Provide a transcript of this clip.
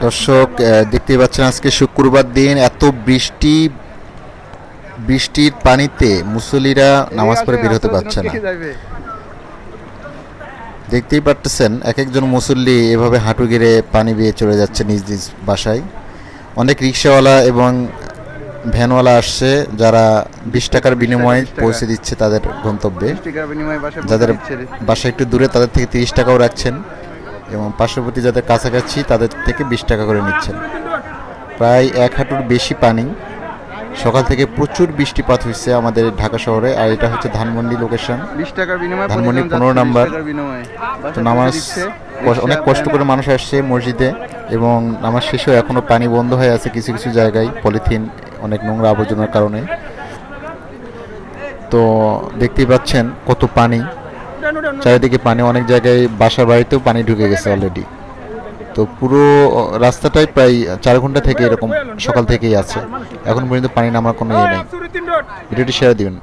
দর্শক আহ, দেখতেই পাচ্ছেন আজকে শুক্রবার দিন এত বৃষ্টি বৃষ্টির পানিতে মুসল্লিরা নামাজ পড়ে বের হতে পারছে না। দেখতেই পারতেছেন এক একজন মুসল্লি এভাবে হাঁটু গেড়ে পানি বেয়ে চলে যাচ্ছে নিজ নিজ বাসায়। অনেক রিক্সাওয়ালা এবং ভ্যানওয়ালা আসছে যারা বিশ টাকার বিনিময়ে পৌঁছে দিচ্ছে তাদের গন্তব্যে। যাদের। বাসা একটু দূরে তাদের থেকে তিরিশ টাকাও রাখছেন। এবং পার্শ্ববর্তী যাদের কাছাকাছি তাদের থেকে বিশ টাকা করে নিচ্ছেন। প্রায় এক হাঁটুর বেশি পানি। সকাল থেকে প্রচুর বৃষ্টিপাত হয়েছে আমাদের ঢাকা শহরে আর এটা হচ্ছে ধানমন্ডি লোকেশন 20 টাকার বিনিময়ে ধানমন্ডি প্রতিজন 15 যাত্রী 20 নাম্বার। তো নামাজ অনেক কষ্ট করে মানুষ আসছে মসজিদে এবং নামাজ শেষেও এখনও পানি বন্ধ হয়ে আছে কিছু কিছু জায়গায় পলিথিন অনেক নোংরা আবর্জনার কারণে। তো দেখতেই পাচ্ছেন কত পানি। চারিদিকে পানি অনেক জায়গায় বাসার বাড়িতেও পানি ঢুকে গেছে অলরেডি তো পুরো রাস্তাটাই প্রায় চার ঘণ্টা থেকে এরকম সকাল থেকেই আছে। এখন পর্যন্ত পানি নামার কোনো ইয়ে নেই। ভিডিওটি শেয়ার দিবেন।